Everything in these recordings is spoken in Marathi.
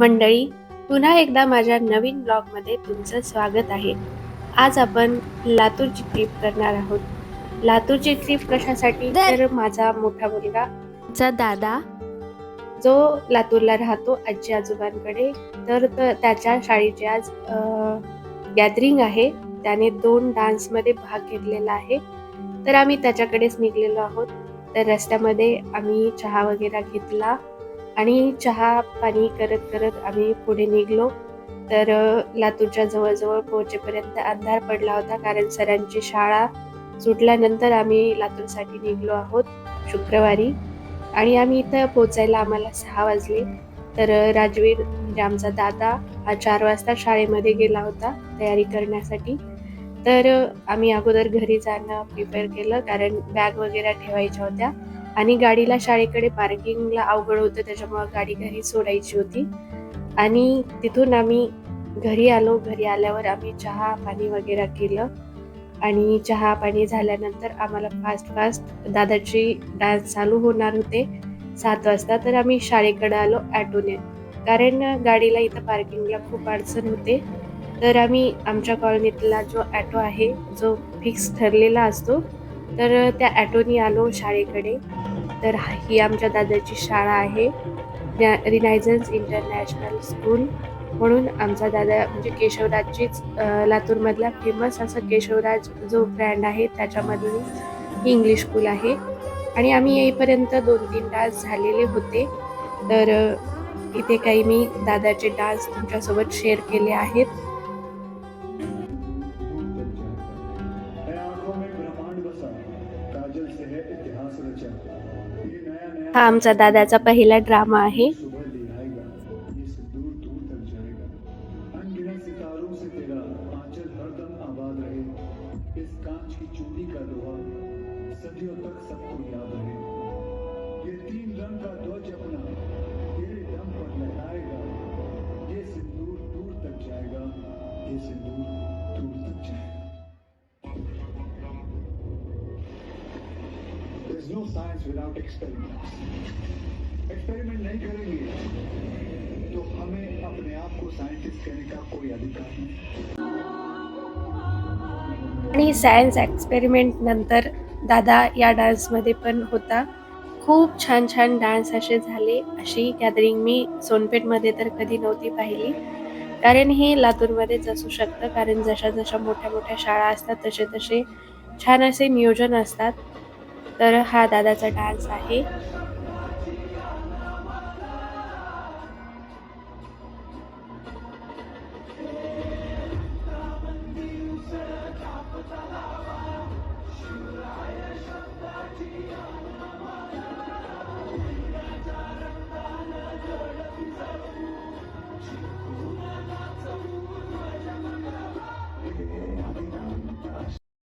मंडळी पुन्हा एकदा माझ्या नवीन ब्लॉगमध्ये तुमचं स्वागत आहे. आज आपण लातूरची ट्रिप करणार आहोत. लातूरची ट्रिप कशासाठी? तर माझा मोठा मुलगा चा दादा जो लातूरला राहतो आजी आजोबांकडे तर त्याच्या शाळेची आज गॅदरिंग आहे. त्याने दोन डान्समध्ये भाग घेतलेला आहे. तर आम्ही त्याच्याकडेच निघलेलो आहोत. तर रस्त्यामध्ये आम्ही चहा वगैरे घेतला. आणि चहा पाणी करत करत आम्ही पुढे निघलो. तर लातूरच्या जवळजवळ पोहोचेपर्यंत अंधार पडला होता कारण सरांची शाळा सुटल्यानंतर आम्ही लातूरसाठी निघलो आहोत शुक्रवारी. आणि आम्ही इथं पोचायला आम्हाला सहा वाजले. तर राजवीर म्हणजे आमचा दादा हा चार वाजता शाळेमध्ये गेला होता तयारी करण्यासाठी. तर आम्ही अगोदर घरी जाणं प्रिपेअर केलं कारण बॅग वगैरे ठेवायच्या होत्या. आणि गाडीला शाळेकडे पार्किंगला अवघड होतं त्याच्यामुळे गाडी घरी सोडायची होती. आणि तिथून आम्ही घरी आलो. घरी आल्यावर आम्ही चहा पाणी वगैरे केलं. आणि चहा पाणी झाल्यानंतर आम्हाला फास्ट फास्ट दादाची डान्स चालू होणार होते. सात वाजता तर आम्ही शाळेकडे आलो ॲटोने कारण गाडीला इथं पार्किंगला खूप अडचण होते. तर आम्ही आमच्या कॉलनीतला जो ॲटो आहे जो फिक्स ठरलेला असतो तर त्या ॲटोनी आलो शाळेकडे. तर ही आमच्या दादाची शाळा आहे. रिनायझन्स इंटरनॅशनल स्कूल म्हणून आमचा दादा म्हणजे केशवराजचीच लातूरमधला फेमस असं केशवराज जो ब्रँड आहे त्याच्यामधली ही इंग्लिश स्कूल आहे. आणि आम्ही येईपर्यंत दोन तीन डान्स झालेले होते. तर इथे काही मी दादाचे डान्स तुमच्यासोबत शेअर केले आहेत. हा आमचा दादाचा पहिला ड्रामा आहे. Science without experiments. एक्सपेरिमेंट नहीं करेंगे। तो हमें अपने आप को साइंटिस्ट कहने का कोई अधिकार नहीं। आणि सायन्स एक्सपेरिमेंट नंतर दादा या डान्समध्ये पण होता. खूप छान छान डान्स असे झाले. अशी गॅदरिंग मी सोनपेठमध्ये तर कधी नव्हती पाहिली. कारण हे लातूरमध्येच असू शकतं. कारण जशा जशा मोठ्या मोठ्या शाळा असतात तसे तसे छान असे नियोजन असतात. तर हा दादाचा डान्स आहे.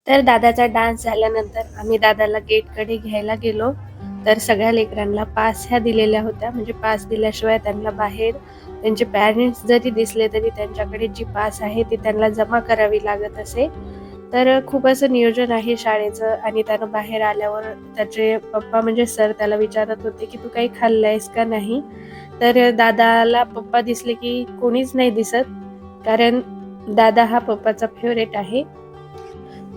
तर दादाचा डान्स झाल्यानंतर आम्ही दादाला गेटकडे घ्यायला गेलो. तर सगळ्या लेकरांना पास ह्या दिलेल्या होत्या. म्हणजे पास दिल्याशिवाय त्यांना बाहेर त्यांचे पॅरेंट्स जरी दिसले तरी त्यांच्याकडे जी पास आहे ती त्यांना जमा करावी लागत असे. तर खूप असं नियोजन आहे शाळेचं आणि त्यानं बाहेर आल्यावर त्याचे पप्पा म्हणजे सर त्याला विचारत होते की तू काही खाल्लंयस का नाही? तर दादाला पप्पा दिसले की कोणीच नाही दिसत कारण दादा हा पप्पाचा फेवरेट आहे.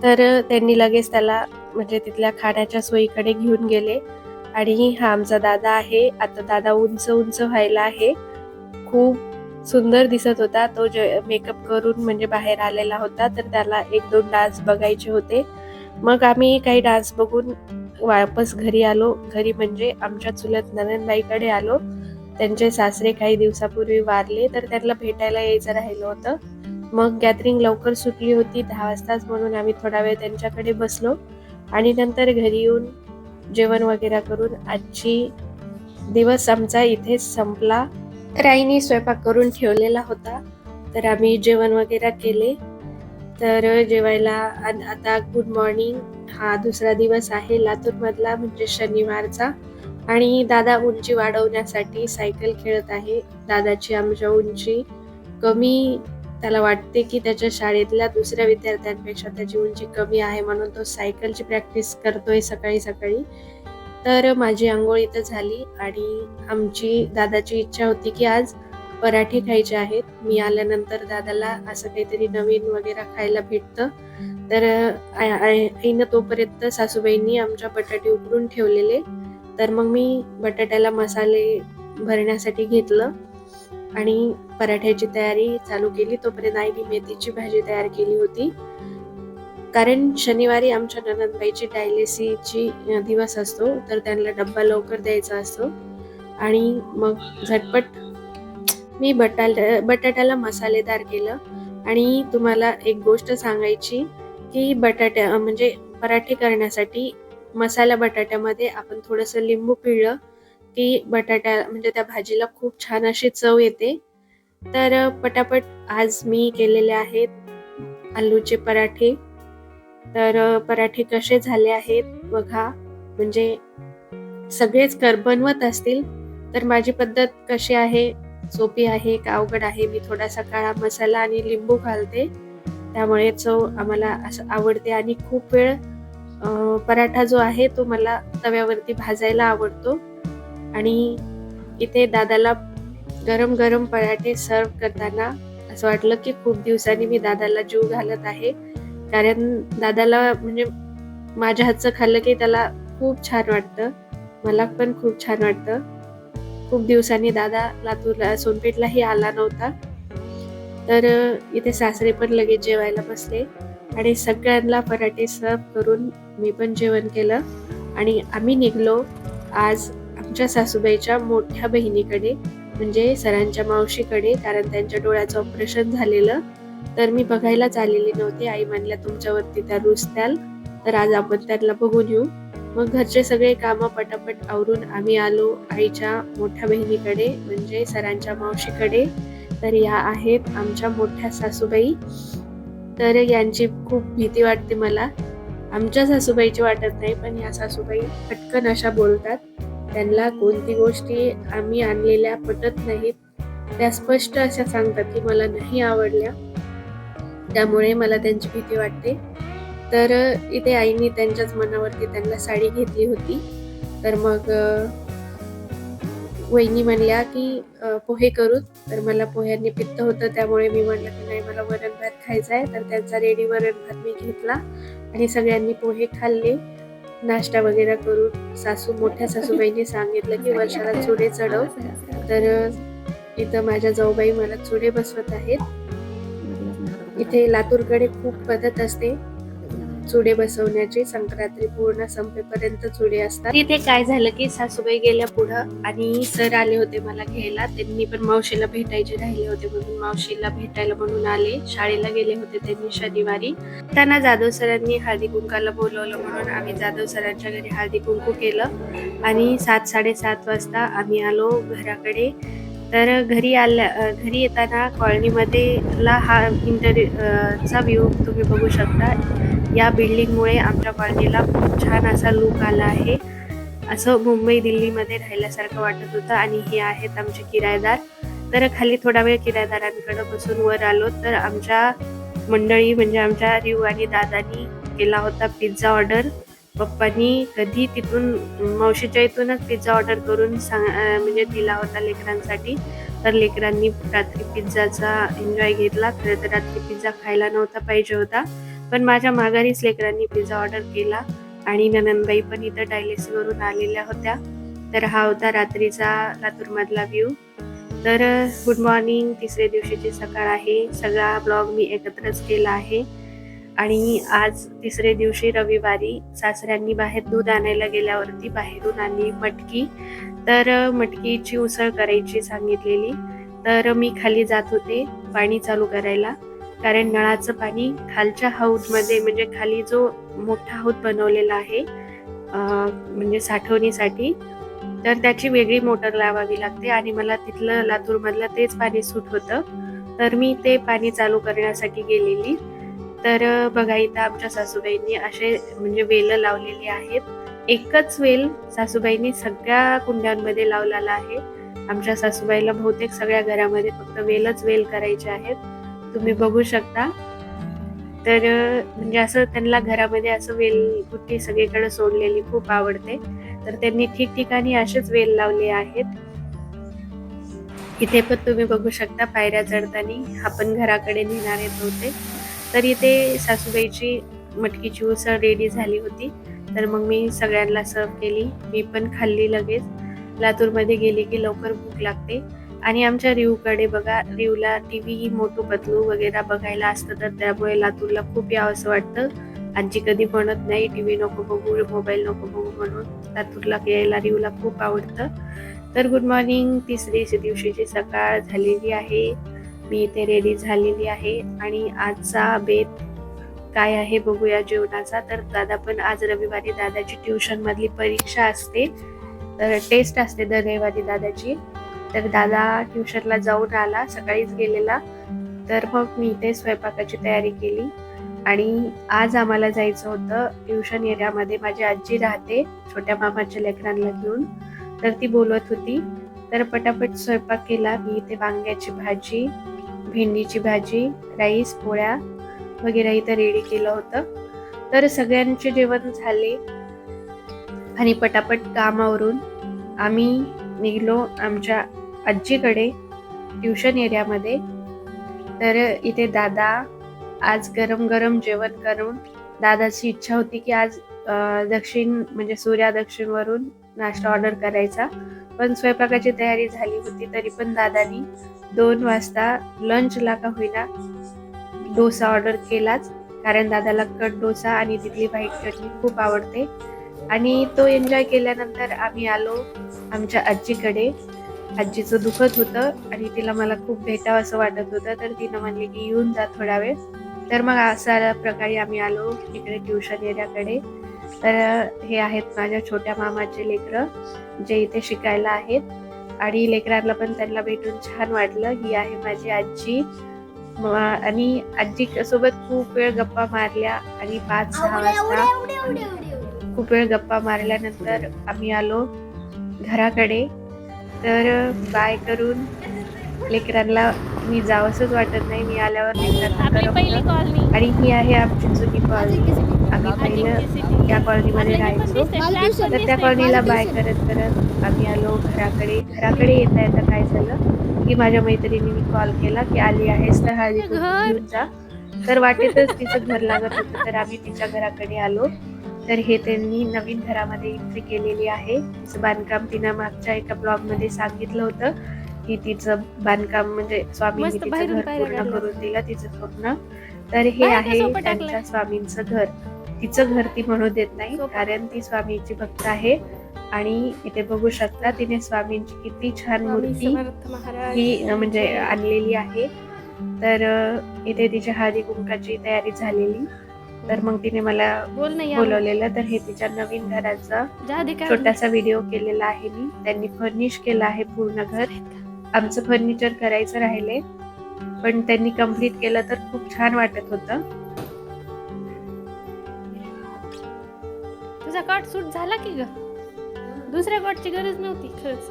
तर त्यांनी लगेच त्याला म्हणजे तिथल्या खाण्याच्या सोयीकडे घेऊन गेले. आणि हा आमचा दादा आहे. आता दादा उंच उंच व्हायला आहे. खूप सुंदर दिसत होता. तो जे मेकअप करून म्हणजे बाहेर आलेला होता. तर त्याला एक दोन डान्स बघायचे होते. मग आम्ही काही डान्स बघून वापस घरी आलो. घरी म्हणजे आमच्या चुलत नंदनबाईकडे आलो. त्यांचे सासरे काही दिवसापूर्वी वारले. तर त्यांना भेटायला यायचं राहिलं होतं. मग गॅदरिंग लवकर सुटली होती दहा वाजताच म्हणून आम्ही थोडा वेळ त्यांच्याकडे बसलो. आणि नंतर घरी येऊन जेवण वगैरे करून आजची दिवस आमचा इथे संपला. तर आईने स्वयंपाक करून ठेवलेला होता. तर आम्ही जेवण वगैरे केले. तर जेवायला आता गुड मॉर्निंग हा दुसरा दिवस आहे लातूरमधला म्हणजे शनिवारचा. आणि दादा उंची वाढवण्यासाठी सायकल खेळत आहे. दादाची आमच्या उंची कमी त्याला वाटते की त्याच्या शाळेतल्या दुसऱ्या विद्यार्थ्यांपेक्षा त्याची उंची कमी आहे म्हणून तो सायकलची प्रॅक्टिस करतोय सकाळी सकाळी. तर माझी आंघोळ इथं झाली आणि आमची दादाची इच्छा होती की आज पराठे खायचे आहेत. मी आल्यानंतर दादाला असं काहीतरी नवीन वगैरे खायला भेटतं. तर आईनं तोपर्यंत सासूबाईंनी आमच्या बटाटे उकडून ठेवलेले. तर मग मी बटाट्याला मसाले भरण्यासाठी घेतलं. आणि पराठ्याची तयारी चालू केली. तोपर्यंत आईने मेथीची भाजी तयार केली होती. कारण शनिवारी आमच्या ननदबाईची डायलिसीची दिवस असतो तर त्यांना डब्बा लवकर द्यायचा असतो. आणि मग झटपट मी बटाट बटाट्याला मसालेदार केलं. आणि तुम्हाला एक गोष्ट सांगायची की बटाट्या म्हणजे पराठे करण्यासाठी मसाला बटाट्यामध्ये आपण थोडंसं लिंबू पिळलं की बटाट्या म्हणजे त्या भाजीला खूप छान अशी चव येते. तर पटापट आज मी केलेले आहेत आलूचे पराठे. तर पराठे कसे झाले आहेत बघा. म्हणजे सगळेच कर बनवत असतील तर माझी पद्धत कशी आहे? सोपी आहे का अवघड आहे? मी थोडासा काळा मसाला आणि लिंबू घालते. त्यामुळे चव आम्हाला असं आवडते आणि खूप वेळ पराठा जो आहे तो मला तव्यावरती भाजायला आवडतो. आणि इथे दादाला गरम गरम पराठे सर्व करताना असं वाटलं की खूप दिवसांनी मी दादाला जीव घालत आहे. कारण दादाला म्हणजे माझ्या हातचं खाल्लं की त्याला खूप छान वाटतं. मला पण खूप छान वाटतं. खूप दिवसांनी दादा लातूरला सोनपेठलाही आला नव्हता. तर इथे सासरे पण लगेच जेवायला बसले आणि सगळ्यांना पराठे सर्व करून मी पण जेवण केलं. आणि आम्ही निघलो. आज आमच्या सासूबाईच्या मोठ्या बहिणीकडे म्हणजे सरांच्या मावशीकडे कारण त्यांच्या डोळ्याचं ऑपरेशन झालेलं. तर मी बघायलाच आलेली नव्हती. आई म्हणल्या तुमच्यावरती त्या रुजत्याल तर आज आपण त्यांना बघून येऊ. मग घरचे सगळे कामं पटापट आवरून आम्ही आलो आईच्या मोठ्या बहिणीकडे म्हणजे सरांच्या मावशीकडे. तर या आहेत आमच्या मोठ्या सासूबाई. तर यांची खूप भीती वाटते मला. आमच्या सासूबाईची वाटत नाही पण या सासूबाई पटकन अशा बोलतात. त्यांना कोणती गोष्टी आम्ही आणलेल्या पटत नाहीत त्या स्पष्ट अशा सांगतात की मला नाही आवडल्या. त्यामुळे मला त्यांची भीती वाटते. तर इथे आईने त्यांच्याच मनावरती त्यांना साडी घेतली होती. तर मग वहिनी म्हणल्या की पोहे करू. तर मला पोह्यांनी पित्त होतं त्यामुळे मी म्हणलं की नाही मला वरण भात खायचा आहे. तर त्यांचा रेडी वरण भात मी घेतला आणि सगळ्यांनी पोहे खाल्ले. नाश्ता वगैरे करून सासू मोठ्या सासूबाईंनी सांगितलं की वर्षाला चुडे चढव. तर इथं माझ्या जाऊबाई मला चुडे बसवत आहेत. इथे लातूरकडे खूप पद्धत असते. चुडे बसवण्याची संक्रांती पूर्ण संपेपर्यंत चुडे असतात. तिथे काय झालं की सासूबाई गेल्या पुढं आणि सर आले होते मला घ्यायला. त्यांनी पण मावशीला भेटायचे राहिले होते म्हणून मावशीला भेटायला म्हणून आले. शाळेला गेले होते त्यांनी शनिवारी. त्यांना जाधव सरांनी हळदी कुंकाला बोलवलं म्हणून आम्ही जाधव सरांच्या घरी हळदी कुंकू केलं. आणि सात साडेसात वाजता आम्ही आलो घराकडे. तर घरी आल्या घरी येताना कॉलनीमध्ये ला हा इंटर चा व्ह्यू तुम्ही बघू शकता. या बिल्डिंगमुळे आमच्या कॉलनीला खूप छान असा लुक आला आहे. असं मुंबई दिल्लीमध्ये राहिल्यासारखं वाटत होतं आणि हे आहेत आमचे किरायदार. तर खाली थोडा वेळ किरायदारांकडे बसून वर आलो तर आमच्या मंडळी म्हणजे आमच्या रिव आणि दादानी केला होता पिझ्झा ऑर्डर पप्पांनी कधी तिथून मावशीच्या इथूनच पिझ्झा ऑर्डर करून सांग म्हणजे दिला होता लेकरांसाठी. तर लेकरांनी रात्री पिझ्झाचा एन्जॉय घेतला. खरं तर रात्री पिझ्झा खायला नव्हता पाहिजे होता. पण माझ्या माघारीच लेकरांनी पिझ्झा ऑर्डर केला आणि ननंदबाई पण इथं डायलिसीवरून आलेल्या होत्या. तर हा होता रात्रीचा लातूरमधला व्ह्यू तर गुड मॉर्निंग तिसऱ्या दिवशीची सकाळ आहे. सगळा ब्लॉग मी एकत्रच केला आहे. आणि आज तिसऱ्या दिवशी रविवारी सासऱ्यांनी बाहेर दूध आणायला गेल्यावरती बाहेरून आणली मटकी. तर मटकीची उसळ करायची सांगितलेली. तर मी खाली जात होते पाणी चालू करायला. कारण नळाचं पाणी खालच्या हौदमध्ये म्हणजे खाली जो मोठा हौद बनवलेला आहे म्हणजे साठवणीसाठी तर त्याची वेगळी मोटर लावावी लागते आणि मला तिथलं लातूरमधलं तेच पाणी सूट होतं. तर मी ते पाणी चालू करण्यासाठी गेलेली. तर बघा इथं आमच्या सासूबाईंनी असे म्हणजे वेल लावलेली आहेत. एकच वेल सासूबाईंनी सगळ्या कुंड्यांमध्ये लावलेला आहे. आमच्या सासूबाईला बहुतेक सगळ्या घरामध्ये फक्त वेलच वेल करायचे आहेत. तुम्ही बघू शकता. तर म्हणजे असं त्यांना घरामध्ये असं वेल बुट्टी सगळीकडे सोडलेली खूप आवडते. तर त्यांनी ठिकठिकाणी असेच वेल लावले आहेत. इथे पण तुम्ही बघू शकता पायऱ्या चढताना आपण घराकडे नेणार येत होते तर इथे सासूबाईची मटकीची उसळ रेडी झाली होती. तर मग मी सगळ्यांना सर्व केली. मी पण खाल्ली लगेच. लातूरमध्ये गेली की लवकर भूक लागते. आणि आमच्या रिवकडे बघा रिवला टी व्ही मोटू पतलू वगैरे बघायला असतं तर त्यामुळे लातूरला खूप यावंसं वाटतं. आजी कधी म्हणत नाही टी व्ही नको बघू मोबाईल नको बघू म्हणून. लातूरला यायला रिवला खूप आवडतं. तर गुड मॉर्निंग तिसरी दिवशीची सकाळ झालेली आहे. मी इथे रेडी झालेली आहे. आणि आजचा बेत काय आहे बघूया जेवणाचा. तर दादा पण आज रविवारी दादाची ट्युशन मधली परीक्षा असते. तर टेस्ट असते दर रविवारी दादाची. तर दादा ट्युशनला जाऊन आला सकाळीच गेलेला. तर मग मी इथे स्वयंपाकाची तयारी केली. आणि आज आम्हाला जायचं होतं ट्युशन एरियामध्ये. माझी आजी राहते छोट्या मामाच्या लेकरांना घेऊन. तर ती बोलत होती तर पटापट स्वयंपाक केला. मी इथे वांग्याची भाजी भेंडीची भाजी राईस पोळ्या वगैरे इथं रेडी केलं होतं. तर सगळ्यांचे जेवण झाले आणि पटापट कामावरून आम्ही निघलो आमच्या आजीकडे ट्युशन एरियामध्ये. तर इथे दादा आज गरम गरम जेवण करून दादाची इच्छा होती की आज दक्षिण म्हणजे सूर्या दक्षिणवरून नाश्ता ऑर्डर करायचा. पण स्वयंपाकाची तयारी झाली होती तरी पण दादानी दोन वाजता लंचला का होईना डोसा ऑर्डर केलाच. कारण दादाला कट डोसा आणि तिथली व्हाईट चटणी खूप आवडते. आणि तो एन्जॉय केल्यानंतर आम्ही आलो आमच्या आजीकडे. आजीचं दुखत होतं आणि तिला मला खूप भेटावं असं वाटत होतं. तर तिनं म्हणली की येऊन जा थोडा वेळ. तर मग अशा प्रकारे आम्ही आलो इकडे ट्युशन एरियाकडे. तर हे आहेत माझ्या छोट्या मामाचे लेकरं जे इथे शिकायला आहेत. आणि लेकरांना पण त्यांना भेटून छान वाटलं. ही आहे माझी आजी. आणि आजी सोबत खूप वेळ गप्पा मारल्या आणि पाच सहा वाजता खूप वेळ गप्पा मारल्यानंतर आम्ही आलो घराकडे. तर बाय करून लेकरांना मी जावंसच वाटत नाही. मी आल्यावर लेकरांना आणि ही आहे आमची जुनी कॉलनी आम्ही पहिलं या कॉलनीमध्ये राहायचो. तर त्या कॉलनीला बाय करत करत आम्ही आलो घराकडे. घराकडे येता येता काय झालं? की माझ्या मैत्रिणीने कॉल केला की आली आहेस तर हळदी कुंकू घर. घेऊन जा. तर वाटेतच तिचं घर लागत होतं. तर आम्ही तिच्या घराकडे आलो. तर हे त्यांनी नवीन घरामध्ये एंट्री केलेली आहे. तिचं बांधकाम तिनं मागच्या एका ब्लॉगमध्ये सांगितलं होतं की तिचं बांधकाम म्हणजे स्वामींनी मस्त तिचं बाहेरून घर पूर्ण. करून दिलं तिचं स्वप्न. तर हे आहे? त्यांच्या स्वामींचं घर. तिचं घर ती म्हणू देत नाही. कारण ती स्वामींची भक्त आहे. आणि इथे बघू शकता तिने स्वामींची किती छान मूर्ती ही म्हणजे आणलेली आहे. तर इथे तिच्या हळदी कुंकाची तयारी झालेली. तर मग तिने मला बोलवलेलं तर हे तिच्या नवीन घराचा छोटासा व्हिडिओ केलेला आहे मी. त्यांनी फर्निश केलं आहे पूर्ण घर. आमचं फर्निचर करायचं राहिले पण त्यांनी कंप्लीट केलं तर खूप छान वाटत होतं. तुझा कट सूट झाला की ग? दुसऱ्या कटची गरज नव्हती. खरंच.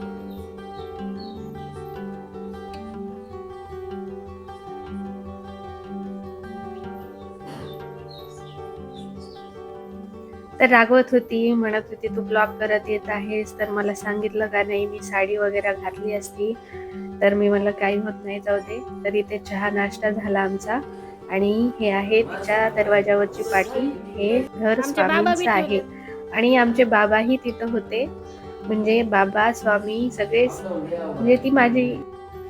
तर रागवत होती म्हणत होती तू ब्लॉग करत येत आहेस तर मला सांगितलं का नाही? मी साडी वगैरे घातली असती तर मी म्हणलं काही होत नाही जाऊ दे. तर इथे चहा नाश्ता झाला आमचा. आणि हे आहे तिच्या दरवाजावरची पाटी हे घर स्वामींचं आहे. आणि आमचे बाबाही तिथं होते. म्हणजे बाबा स्वामी सगळे म्हणजे ती माझी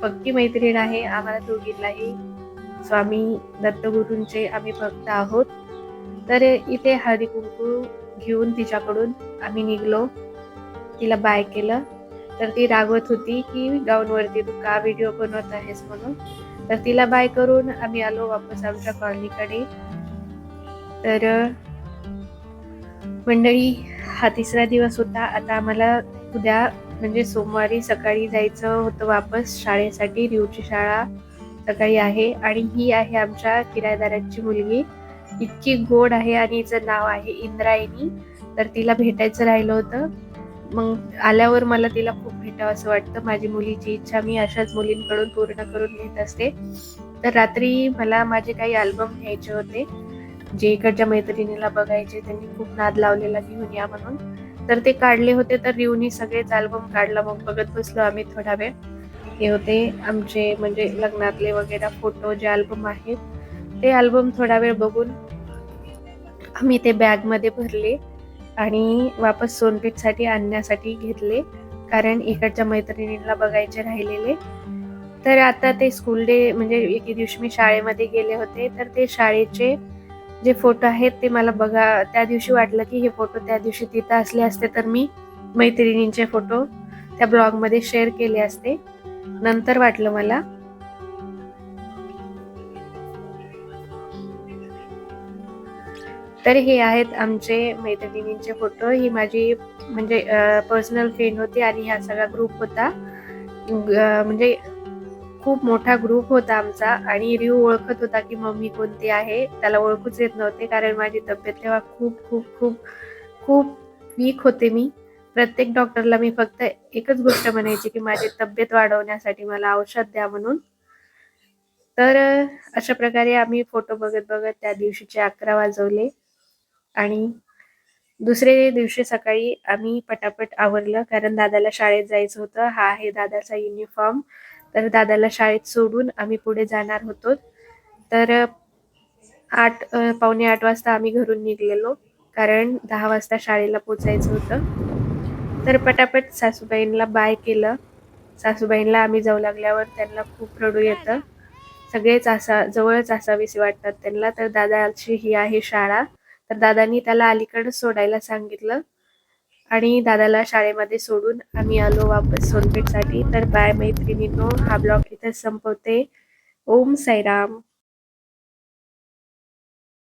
पक्की मैत्रीण आहे. आम्हाला दोघींनाही स्वामी दत्तगुरूंचे आम्ही भक्त आहोत. तर इथे हळदी कुंकू घेऊन तिच्याकडून आम्ही निघलो. तिला बाय केलं. तर ती रागवत होती की गाऊनवरती तू का व्हिडिओ बनवत आहेस म्हणून. तर तिला बाय करून आम्ही आलो वापस आमच्या कॉलनीकडे. तर मंडळी हा तिसरा दिवस होता. आता आम्हाला उद्या म्हणजे सोमवारी सकाळी जायचं होतं वापस. शाळेसाठी रिवची शाळा सकाळी आहे. आणि ही आहे आमच्या किरायदाराची मुलगी. इतकी गोड आहे आणि हिचं नाव आहे इंद्रायणी तर तिला भेटायचं राहिलं होतं. मग आल्यावर मला तिला खूप भेटावं असं वाटतं. माझी मुलीची इच्छा मी अशाच मुलींकडून पूर्ण करून घेत असते. तर रात्री मला माझे काही अल्बम घ्यायचे होते. जे इकडच्या मैत्रिणीला बघायचे त्यांनी खूप नाद लावलेला घेऊन या म्हणून. तर ते काढले होते तर रिवनी सगळेच अल्बम काढला. मग बघत बसलो आम्ही थोडा वेळ. हे होते आमचे म्हणजे लग्नातले वगैरे फोटो जे अल्बम आहेत ते अल्बम थोडा वेळ बघून आम्ही ते बॅगमध्ये भरले आणि वापस सोनपेठसाठी आणण्यासाठी घेतले. कारण इकडच्या मैत्रिणींना बघायचे राहिलेले. तर आता ते स्कूल डे म्हणजे एके दिवशी मी शाळेमध्ये गेले होते. तर ते शाळेचे जे फोटो आहेत ते मला बघा त्या दिवशी वाटलं की हे फोटो त्या दिवशी तिथं असले असते तर मी मैत्रिणींचे फोटो त्या ब्लॉगमध्ये शेअर केले असते. नंतर वाटलं मला तर हे आहेत आमचे मैत्रिणींचे फोटो. ही माझी म्हणजे पर्सनल फ्रेंड होती आणि हा सगळा ग्रुप होता. म्हणजे खूप मोठा ग्रुप होता आमचा आणि रिव ओळखत होता की मम्मी कोणती आहे. त्याला ओळखूच येत नव्हते कारण माझी तब्येत तेव्हा खूप खूप खूप खूप वीक होते मी. प्रत्येक डॉक्टरला मी फक्त एकच गोष्ट म्हणायची की माझी तब्येत वाढवण्यासाठी मला औषध द्या म्हणून. तर अशा प्रकारे आम्ही फोटो बघत बघत त्या दिवशीचे अकरा वाजवले. आणि दुसरे दिवशी सकाळी आम्ही पटापट आवरलं कारण दादाला शाळेत जायचं होतं. हा आहे दादाचा युनिफॉर्म तर दादाला शाळेत सोडून आम्ही पुढे जाणार होतो. तर आठ पावणे आठ वाजता आम्ही घरून निघलेलो कारण दहा वाजता शाळेला पोचायचं होतं. तर पटापट सासूबाईंना बाय केलं. सासूबाईंना आम्ही जाऊ लागल्यावर त्यांना खूप रडू येतं. सगळेच असा जवळच असावीसे वाटतात त्यांना. तर दादाची ही आहे शाळा. तर दादानी त्याला अलीकडे सोडायला सांगितलं. आणि दादाला शाळेमध्ये सोडून आम्ही आलो वापस सोनपेठसाठी. तर बाय मैत्रिणींनो हा ब्लॉग इथे संपवते. ओम साईराम.